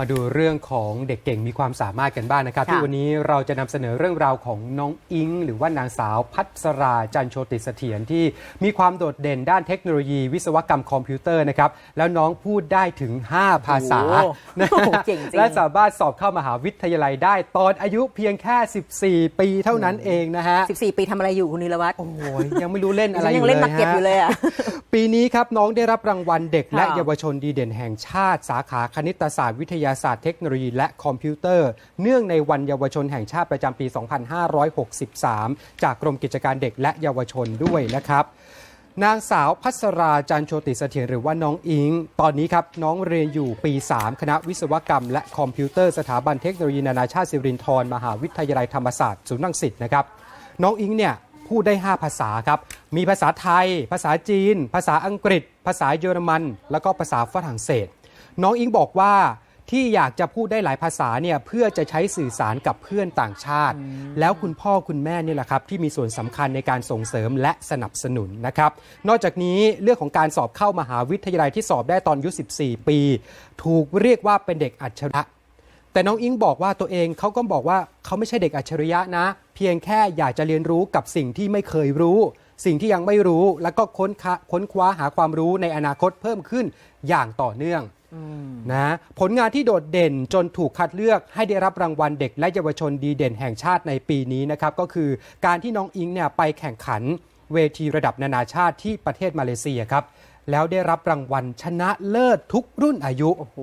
มาดูเรื่องของเด็กเก่งมีความสามารถกันบ้างนะครับค่ะที่วันนี้เราจะนำเสนอเรื่องราวของน้องอิง หรือว่านางสาวพัสราจันโชติเสถียรที่มีความโดดเด่นด้านเทคโนโลยี วิศวกรรมคอมพิวเตอร์นะครับ แล้วน้องพูดได้ถึง 5 ภาษาโอ้โหนะโอ้โหเก่งจริงและสามารถสอบเข้ามหาวิทยาลัยได้ตอนอายุเพียงแค่ 14 ปีเท่านั้นเองนะฮะ 14 ปีทำอะไรอยู่คุณนิรวัตรโอ้ยยังไม่รู้เล่นอะไรฉันอยังยู่เล่นเลยมาเก็บอยู่เลยอะปีนี้ครับน้องได้รับรางวัลเด็กและค่ะเยาวชนดีเด่นแห่งชาติ สาขาคณิตศาสตร์วิทยาศาสตร์เทคโนโลยีและคอมพิวเตอร์ เนื่องในวันเยาวชนแห่งชาติประจำปี 2563 จากกรมกิจการเด็กและเยาวชนด้วยนะครับนางสาวพัสราจันโชติเสถียรหรือว่าน้องอิง ตอนนี้ครับน้องเรียนอยู่ปี 3 คณะวิศวกรรม และคอมพิวเตอร์สถาบันเทคโนโลยีนานาชาติสิรินธรมหาวิทยาลัยธรรมศาสตร์ศูนย์รังสิตนะครับน้องอิงเนี่ยพูดได้ 5 ภาษาครับ มีภาษาไทย ภาษาจีน ภาษาอังกฤษ ภาษาเยอรมัน แล้วก็ภาษาฝรั่งเศส น้องอิงบอกว่า ที่อยากจะพูดได้หลายภาษาเนี่ยเพื่อจะใช้สื่อสารกับเพื่อนต่างชาติ แล้วคุณพ่อคุณแม่นี่แหละครับที่มีส่วนสำคัญในการส่งเสริมและสนับสนุนนะครับ นอกจากนี้เรื่องของการสอบเข้ามหาวิทยาลัยที่สอบได้ตอนอายุ 14 ปี ถูกเรียกว่าเป็นเด็กอัจฉริยะแต่น้องอิงบอกว่าตัวเองเขาก็บอกว่าเขาไม่ใช่เด็กอัจฉริยะนะ เพียงแค่อยากจะเรียนรู้กับสิ่งที่ไม่เคยรู้ สิ่งที่ยังไม่รู้ แล้วก็ค้นคค้นคว้าหาความรู้ในอนาคตเพิ่มขึ้นอย่างต่อเนื่อง นะผลงานที่โดดเด่นจนถูกคัดเลือกให้ได้รับรางวัลเด็กและเยาวชนดีเด่นแห่งชาติในปีนี้นะครับก็คือการที่น้องอิงเนี่ยไปแข่งขันเวทีระดับนานาชาติที่ประเทศมาเลเซียครับแล้วได้รับรางวัลชนะเลิศทุกรุ่นอายุโอ้โห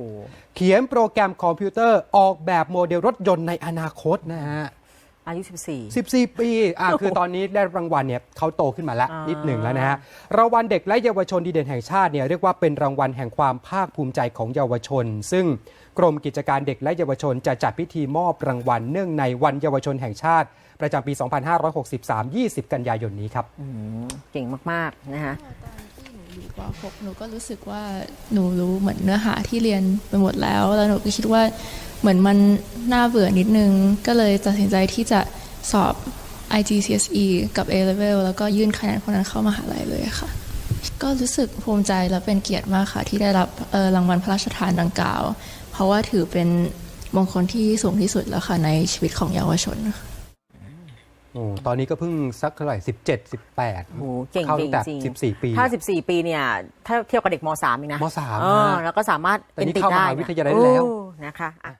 เขียนโปรแกรมคอมพิวเตอร์ออกแบบโมเดลรถยนต์ในอนาคตนะฮะ อายุ 14ปี อะคือตอนนี้ได้รางวัลเนี่ยเขาโตขึ้นมาแล้ว อ่านิ นิดหนึ่งแล้วนะฮะ รางวัลเด็กและเยาวชนดีเด่นแห่งชาติเนี่ยเรียกว่าเป็นรางวัลแห่งความภาคภูมิใจของเยาวชน ซึ่งกรมกิจการเด็กและเยาวชนจะจัดพิธีมอบรางวัลเนื่องในวันเยาวชนแห่งชาติ ประจำปี 2563 20 กันยายนนี้ครับ14เก่งมาก ๆ นะคะอยู่ป .6 หนูก็รู้สึกว่าหนูรู้เหมือนเนื้อหาที่เรียนไปหมดแล้ว แล้วหนูก็คิดว่า เหมือนมันน่าเบื่อนิดนึง ก็เลยตัดสินใจที่จะสอบ IGCSE กับ A level แล้วก็ยื่นคะแนนพวกนั้นเข้ามหาลัยเลยค่ะ ก็รู้สึกภูมิใจและเป็นเกียรติมากค่ะ ที่ได้รับเอ่อรางวัลพระราชทานดังกล่าว เพราะว่าถือเป็นมงคลที่สูงที่สุดแล้วค่ะ ในชีวิตของเยาวชนนะคะโอ้ตอนนี้ก็เพิ่งสักเท่าไหร่17 18โอ้โหเก่งเข้าจริตั้งงแต่จริง14ปี ถ้า14ปีเนี่ย ถ้าเทียบกับเด็กม .3 เองนะมสามเออนะแล้วก็สามารถแต่เป็นนี่ติดเข้ามได้หาวิทยาลัยได้แล้วโอ้นะคะอะ